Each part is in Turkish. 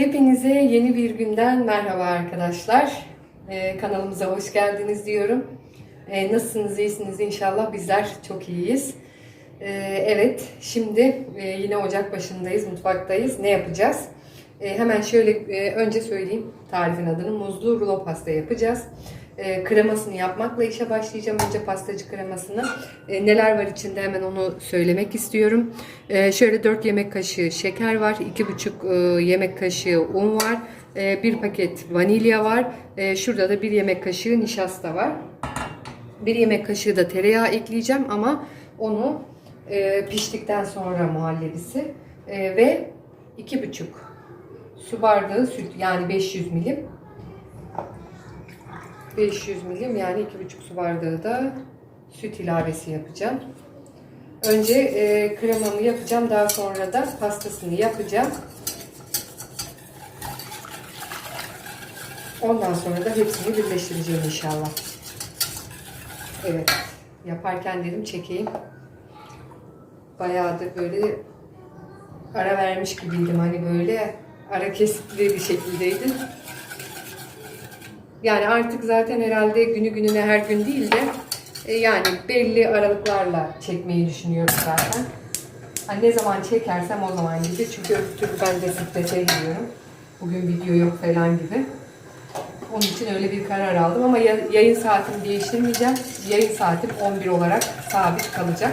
Hepinize yeni bir günden merhaba arkadaşlar. Ee, kanalımıza hoş geldiniz diyorum. Ee, nasılsınız, iyisiniz inşallah. Bizler çok iyiyiz. Ee, evet, şimdi e, yine ocak başındayız, mutfaktayız. Ne yapacağız? Ee, hemen şöyle e, önce söyleyeyim tarifin adını. Muzlu rulo pasta yapacağız. Ee, kremasını yapmakla işe başlayacağım. Önce pastacı kremasını. Ee, neler var içinde hemen onu söylemek istiyorum. Ee, şöyle 4 yemek kaşığı şeker var. 2,5 e, yemek kaşığı un var. e, bir paket vanilya var. E, şurada da bir yemek kaşığı nişasta var. Bir yemek kaşığı da tereyağı ekleyeceğim ama onu e, piştikten sonra muhallebisi E, ve 2,5 su bardağı süt yani 500 milim 500 milim yani 2,5 su bardağı da süt ilavesi yapacağım. Önce e, kremamı yapacağım. Daha sonra da pastasını yapacağım. Ondan sonra da hepsini birleştireceğim inşallah. Evet. Yaparken dedim çekeyim. Bayağı da böyle ara vermiş gibiydim. Hani böyle ara kesitli bir şekildeydi. Yani artık zaten herhalde günü gününe her gün değil de e, yani belli aralıklarla çekmeyi düşünüyorum zaten. Hani ne zaman çekersem o zaman gibi. Çünkü öbür türlü ben de strese giriyorum. Bugün video yok falan gibi. Onun için öyle bir karar aldım ama ya- yayın saatimi değiştirmeyeceğim. Yayın saatim 11 olarak sabit kalacak.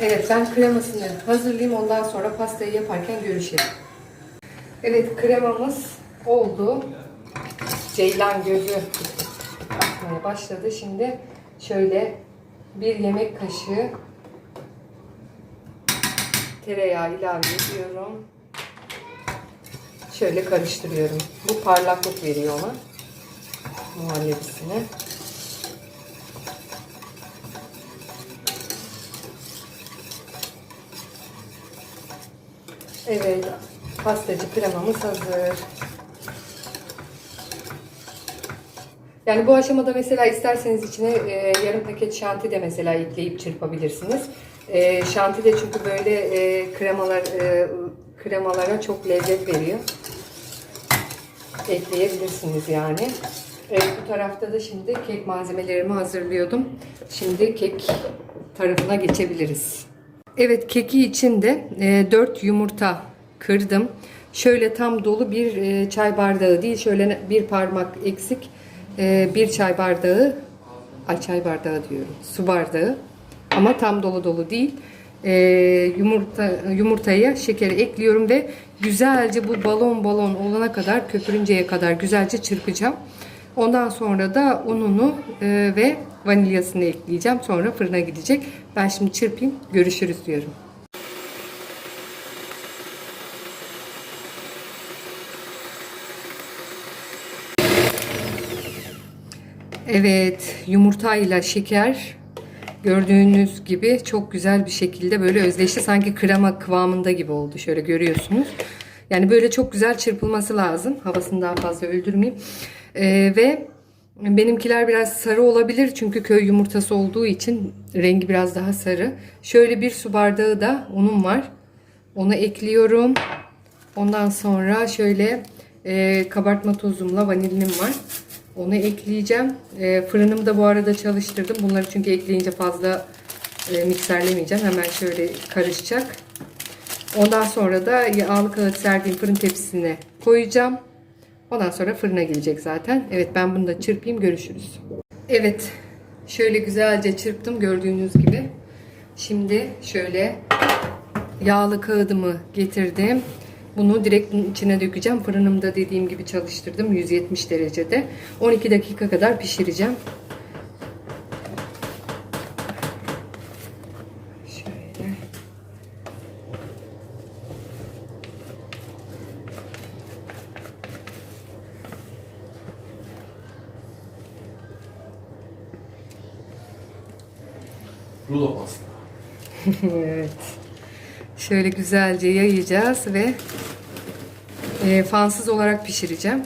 Evet ben kremasını hazırlayayım. Ondan sonra pastayı yaparken görüşelim. Evet kremamız oldu. Ceylan gözü akmaya başladı. Şimdi şöyle bir yemek kaşığı tereyağı ilave ediyorum. Şöyle karıştırıyorum. Bu parlaklık veriyor ona. Muhallebisine. Evet, pastacı kremamız hazır. Yani bu aşamada mesela isterseniz içine e, yarım paket şanti de mesela ekleyip çırpabilirsiniz. E, şanti de çünkü böyle e, kremalar e, kremalara çok lezzet veriyor. Ekleyebilirsiniz yani. Evet, bu tarafta da şimdi kek malzemelerimi hazırlıyordum. Şimdi kek tarafına geçebiliriz. Evet keki için de e, 4 yumurta kırdım. Şöyle tam dolu bir e, çay bardağı değil şöyle bir parmak eksik bir çay bardağı ay çay bardağı diyorum su bardağı ama tam dolu dolu değil. E, yumurta yumurtaya şekeri ekliyorum ve güzelce bu balon balon olana kadar köpürünceye kadar güzelce çırpacağım. Ondan sonra da ununu e, ve vanilyasını ekleyeceğim. Sonra fırına gidecek. Ben şimdi çırpayım. Görüşürüz diyorum. Evet, yumurtayla şeker gördüğünüz gibi çok güzel bir şekilde böyle özleşti. Sanki krema kıvamında gibi oldu. Şöyle görüyorsunuz. Yani böyle çok güzel çırpılması lazım. Havasını daha fazla öldürmeyeyim. Ee, ve benimkiler biraz sarı olabilir. Çünkü köy yumurtası olduğu için rengi biraz daha sarı. Şöyle bir su bardağı da unum var. Onu ekliyorum. Ondan sonra şöyle e, kabartma tozumla vanilim var. Onu ekleyeceğim. E, fırınımı da bu arada çalıştırdım. Bunları çünkü ekleyince fazla e, mikserlemeyeceğim. Hemen şöyle karışacak. Ondan sonra da yağlı kağıt serdiğim fırın tepsisine koyacağım. Ondan sonra fırına gelecek zaten. Evet ben bunu da çırpayım görüşürüz. Evet şöyle güzelce çırptım gördüğünüz gibi. Şimdi şöyle yağlı kağıdımı getirdim. Bunu direkt bunun içine dökeceğim. Fırınımda dediğim gibi çalıştırdım 170 derecede. 12 dakika kadar pişireceğim. Şöyle. Rulo pasta. evet. Şöyle güzelce yayacağız ve e, fansız olarak pişireceğim.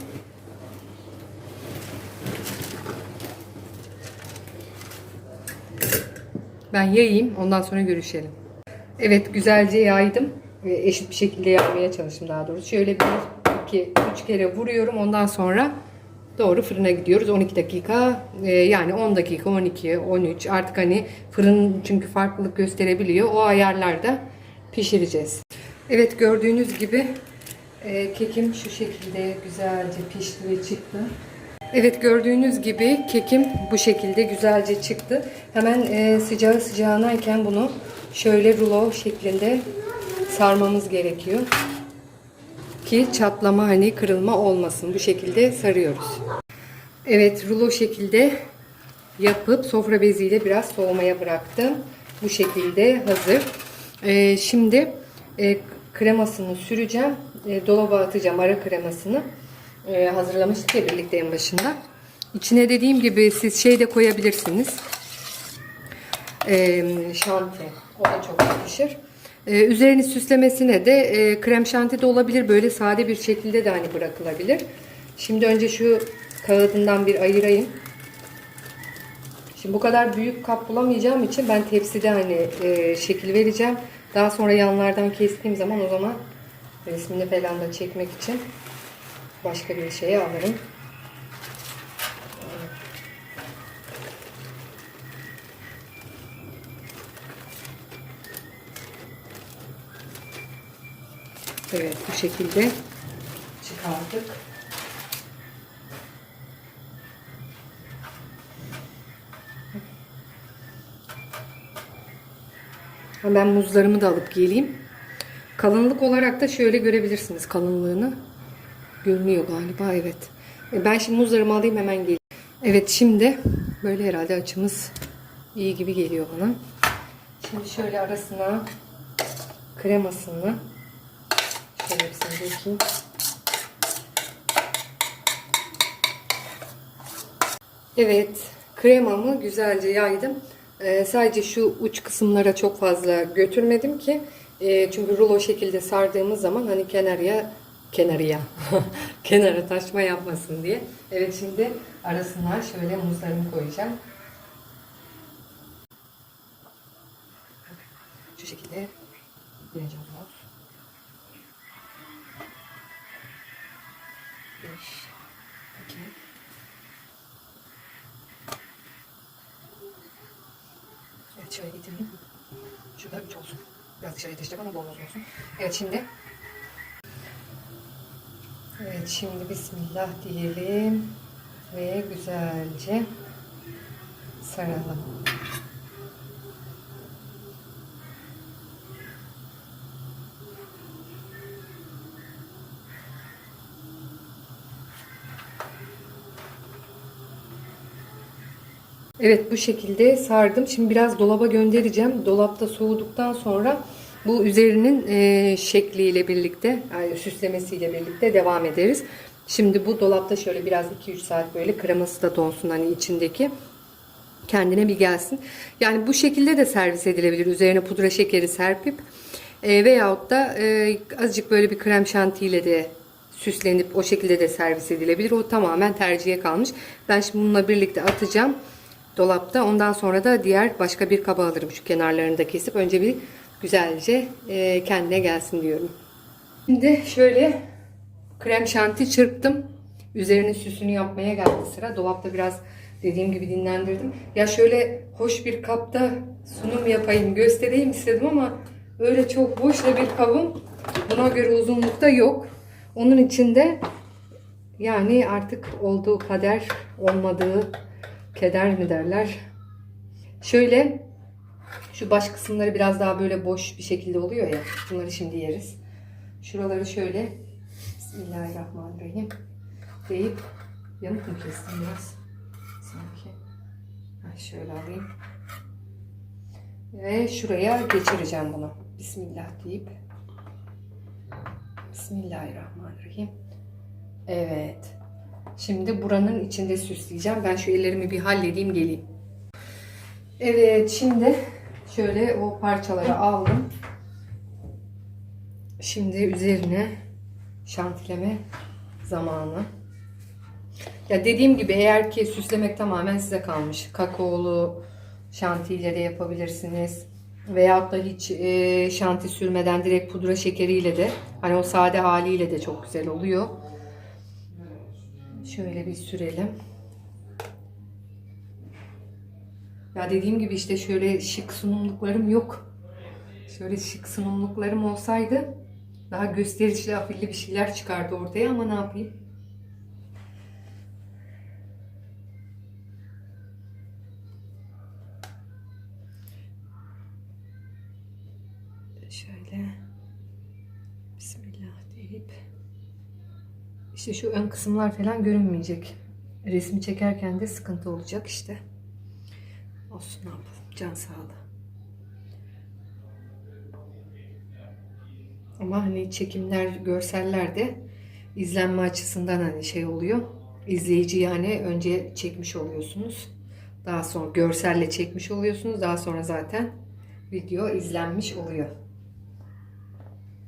Ben yayayım ondan sonra görüşelim. Evet güzelce yaydım. e, eşit bir şekilde yapmaya çalıştım daha doğrusu. Şöyle bir, iki, üç kere vuruyorum. Ondan sonra doğru fırına gidiyoruz. 12 dakika e, yani 10 dakika, 12, 13 artık hani fırın çünkü farklılık gösterebiliyor. O ayarlarda pişireceğiz. Evet gördüğünüz gibi e, kekim şu şekilde güzelce pişti ve çıktı. Evet gördüğünüz gibi kekim bu şekilde güzelce çıktı. Hemen e, sıcağı sıcağınayken bunu şöyle rulo şeklinde sarmamız gerekiyor. Ki çatlama hani kırılma olmasın. Bu şekilde sarıyoruz. Evet rulo şekilde yapıp sofra beziyle biraz soğumaya bıraktım. Bu şekilde hazır. E, şimdi e, kremasını süreceğim. E, dolaba atacağım ara kremasını e, hazırlamıştık ya birlikte en başında. İçine dediğim gibi siz şey de koyabilirsiniz. E, şanti. O da çok yakışır. E, üzerini süslemesine de e, krem şanti de olabilir. Böyle sade bir şekilde de hani bırakılabilir. Şimdi önce şu kağıdından bir ayırayım. Şimdi bu kadar büyük kap bulamayacağım için ben tepside hani e, şekil vereceğim. Daha sonra yanlardan kestiğim zaman o zaman resmini falan da çekmek için başka bir şeye alırım. Evet bu şekilde çıkardık. Hemen muzlarımı da alıp geleyim. Kalınlık olarak da şöyle görebilirsiniz kalınlığını. Görünüyor galiba evet. E, Ben şimdi muzlarımı alayım hemen geleyim. Evet şimdi böyle herhalde açımız iyi gibi geliyor bana. Şimdi şöyle arasına kremasını şöyle hepsini dökeyim. Evet, kremamı güzelce yaydım. Ee, sadece şu uç kısımlara çok fazla götürmedim ki e, çünkü rulo şekilde sardığımız zaman hani kenarıya kenarıya kenara taşma yapmasın diye. Evet şimdi arasına şöyle muzlarımı koyacağım. Şu şekilde muz. Beş, iki, Evet şöyle getireyim. Şurada 3 olsun. Biraz dışarıya taşıyacak ama bol olsun. Evet şimdi. Evet şimdi Bismillah diyelim. Ve güzelce saralım. Evet bu şekilde sardım. Şimdi biraz dolaba göndereceğim. Dolapta soğuduktan sonra bu üzerinin e, şekliyle birlikte, yani süslemesiyle birlikte devam ederiz. Şimdi bu dolapta şöyle biraz 2-3 saat böyle kreması da donsun hani içindeki. Kendine bir gelsin. Yani bu şekilde de servis edilebilir. Üzerine pudra şekeri serpip e, veyahut da e, azıcık böyle bir krem şantiyle de süslenip o şekilde de servis edilebilir. O tamamen tercihe kalmış. Ben şimdi bununla birlikte atacağım dolapta. Ondan sonra da diğer başka bir kaba alırım şu kenarlarını da kesip. Önce bir güzelce e, kendine gelsin diyorum. Şimdi şöyle krem şanti çırptım. Üzerine süsünü yapmaya geldi sıra. Dolapta biraz dediğim gibi dinlendirdim. Ya şöyle hoş bir kapta sunum yapayım, göstereyim istedim ama öyle çok boş da bir kabım buna göre uzunlukta yok. Onun için de yani artık olduğu kader olmadığı keder mi derler. Şöyle şu baş kısımları biraz daha böyle boş bir şekilde oluyor ya. Bunları şimdi yeriz. Şuraları şöyle Bismillahirrahmanirrahim deyip yanık mı kestim biraz? Sanki. Ha, şöyle alayım. Ve şuraya geçireceğim bunu. Bismillah deyip. Bismillahirrahmanirrahim. Evet. Şimdi buranın içinde süsleyeceğim. Ben şu ellerimi bir halledeyim geleyim. Evet şimdi şöyle o parçaları aldım. Şimdi üzerine şantileme zamanı. Ya dediğim gibi eğer ki süslemek tamamen size kalmış. Kakaolu şantiyle de yapabilirsiniz. Veyahut da hiç e, şanti sürmeden direkt pudra şekeriyle de hani o sade haliyle de çok güzel oluyor. Şöyle bir sürelim. Ya dediğim gibi işte şöyle şık sunumluklarım yok. Şöyle şık sunumluklarım olsaydı daha gösterişli, afilli bir şeyler çıkardı ortaya ama ne yapayım? Şöyle Bismillah deyip işte şu ön kısımlar falan görünmeyecek. Resmi çekerken de sıkıntı olacak işte. Olsun ne yapalım. Can sağlığı. Ama hani çekimler, görseller de izlenme açısından hani şey oluyor. İzleyici yani önce çekmiş oluyorsunuz. Daha sonra görselle çekmiş oluyorsunuz. Daha sonra zaten video izlenmiş oluyor.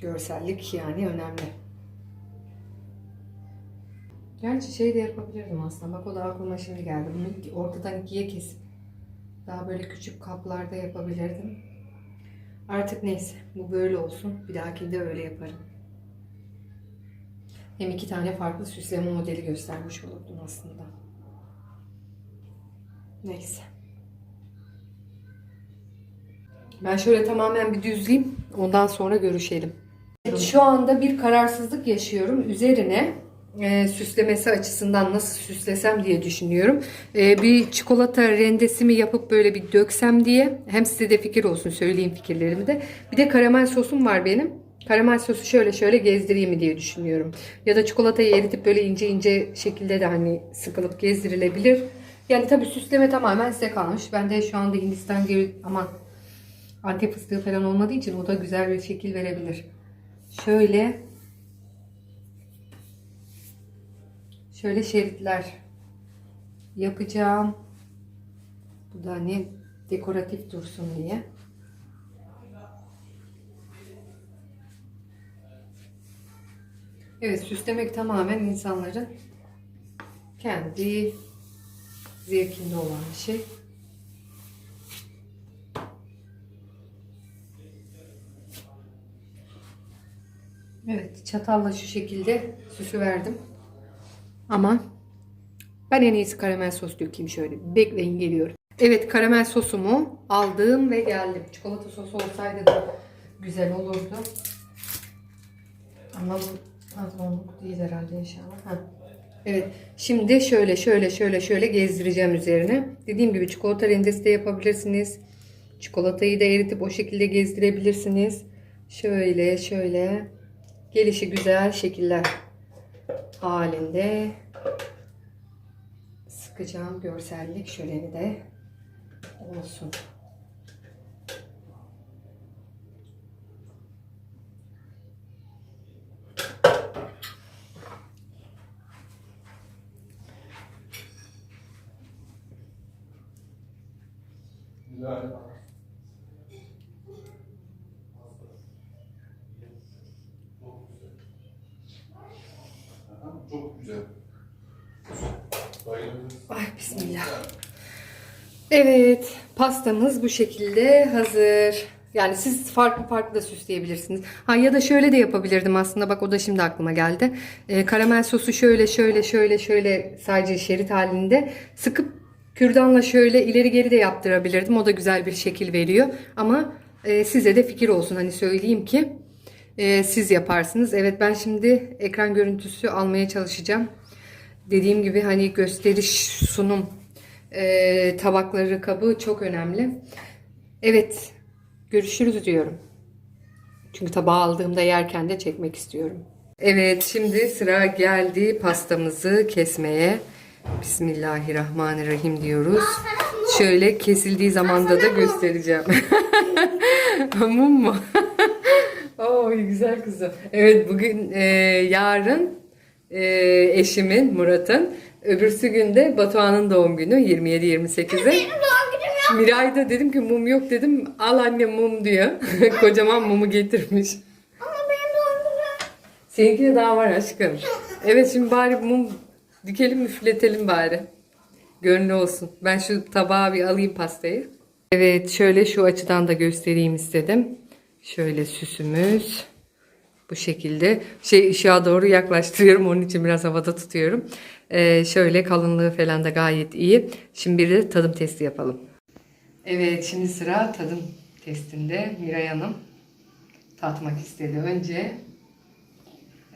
Görsellik yani önemli. Gerçi şey de yapabilirdim aslında. Bak o da aklıma şimdi geldi. Bunu ortadan ikiye kesip daha böyle küçük kaplarda yapabilirdim. Artık neyse. Bu böyle olsun. Bir dahakinde öyle yaparım. Hem iki tane farklı süsleme modeli göstermiş olurdum aslında. Neyse. Ben şöyle tamamen bir düzleyeyim. Ondan sonra görüşelim. Şu anda bir kararsızlık yaşıyorum. Üzerine e, süslemesi açısından nasıl süslesem diye düşünüyorum. E, bir çikolata rendesi mi yapıp böyle bir döksem diye. Hem size de fikir olsun söyleyeyim fikirlerimi de. Bir de karamel sosum var benim. Karamel sosu şöyle şöyle gezdireyim mi diye düşünüyorum. Ya da çikolatayı eritip böyle ince ince şekilde de hani sıkılıp gezdirilebilir. Yani tabii süsleme tamamen size kalmış. Ben de şu anda Hindistan cevizi aman Antep fıstığı falan olmadığı için o da güzel bir şekil verebilir. Şöyle şöyle şeritler yapacağım. Bu da hani dekoratif dursun diye. Evet süslemek tamamen insanların kendi zevkinde olan bir şey. Evet çatalla şu şekilde süsü verdim. Ama ben en iyisi karamel sos dökeyim şöyle. Bekleyin geliyorum. Evet karamel sosumu aldım ve geldim. Çikolata sosu olsaydı da güzel olurdu. Ama bu fazlalık değil herhalde inşallah. Ha. Evet şimdi şöyle şöyle şöyle şöyle gezdireceğim üzerine. Dediğim gibi çikolata rendesi de yapabilirsiniz. Çikolatayı da eritip o şekilde gezdirebilirsiniz. Şöyle şöyle gelişi güzel şekiller halinde sıkacağım görsellik şöleni de olsun. Güzel. Çok güzel. Aha, Çok güzel. Bayılırız. Ay bismillah. Evet, pastamız bu şekilde hazır. Yani siz farklı farklı da süsleyebilirsiniz. Ha ya da şöyle de yapabilirdim aslında. Bak o da şimdi aklıma geldi. Ee, karamel sosu şöyle şöyle şöyle şöyle sadece şerit halinde sıkıp kürdanla şöyle ileri geri de yaptırabilirdim. O da güzel bir şekil veriyor. Ama e, size de fikir olsun. Hani söyleyeyim ki e, siz yaparsınız. Evet ben şimdi ekran görüntüsü almaya çalışacağım. Dediğim gibi hani gösteriş sunum e, tabakları kabı çok önemli. Evet görüşürüz diyorum. Çünkü tabağı aldığımda yerken de çekmek istiyorum. Evet şimdi sıra geldi pastamızı kesmeye. Bismillahirrahmanirrahim diyoruz. Şöyle kesildiği zamanda da göstereceğim. Mum mu? Oo güzel kızım. Evet bugün e, yarın e, eşimin Murat'ın öbürsü günde Batuhan'ın doğum günü 27-28'e. Miray'da dedim ki mum yok dedim. Al anne mum diyor. Kocaman mumu getirmiş. Ama benim doğum günüm. Seninki de daha var aşkım. Evet şimdi bari mum dikelim üfletelim bari. Gönlü olsun. Ben şu tabağa bir alayım pastayı. Evet şöyle şu açıdan da göstereyim istedim. Şöyle süsümüz bu şekilde. Şey ışığa doğru yaklaştırıyorum onun için biraz havada tutuyorum. Ee, şöyle kalınlığı falan da gayet iyi. Şimdi bir de tadım testi yapalım. Evet şimdi sıra tadım testinde Miray Hanım tatmak istedi. Önce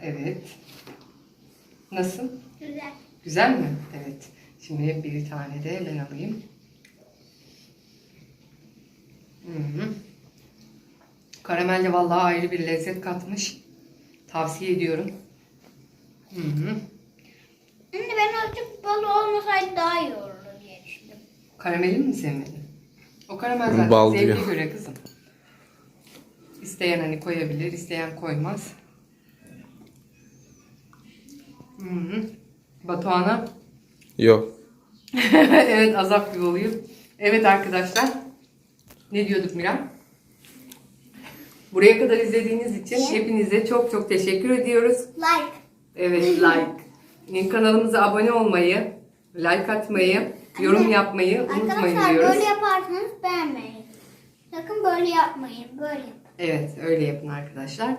evet. Nasıl? Güzel. Güzel mi? Evet. Şimdi bir tane de ben alayım. Hı hı. Karamel de vallahi ayrı bir lezzet katmış. Tavsiye ediyorum. Hı hı. Anne ben azıcık bal olmasaydı daha iyi olurdu diye düşündüm. Karameli mi sevmedin? O karamel zaten Bal zevke diyor. göre kızım. İsteyen hani koyabilir, isteyen koymaz. Hı hı. Batuhan'a Yok. evet azap gibi oluyor. Evet arkadaşlar. Ne diyorduk Miran? Buraya kadar izlediğiniz için hepinize çok çok teşekkür ediyoruz. Like. Evet like. Kanalımıza abone olmayı, like atmayı, yorum yapmayı unutmayın Arkadaşlar diyoruz. böyle yaparsanız beğenmeyin. Sakın böyle yapmayın. Böyle yapın. Evet öyle yapın arkadaşlar.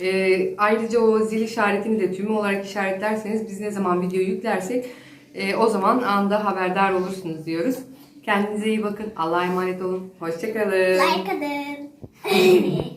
Ee, ayrıca o zil işaretini de tümü olarak işaretlerseniz biz ne zaman video yüklersek e, o zaman anda haberdar olursunuz diyoruz. Kendinize iyi bakın. Allah'a emanet olun. Hoşçakalın. Like atın.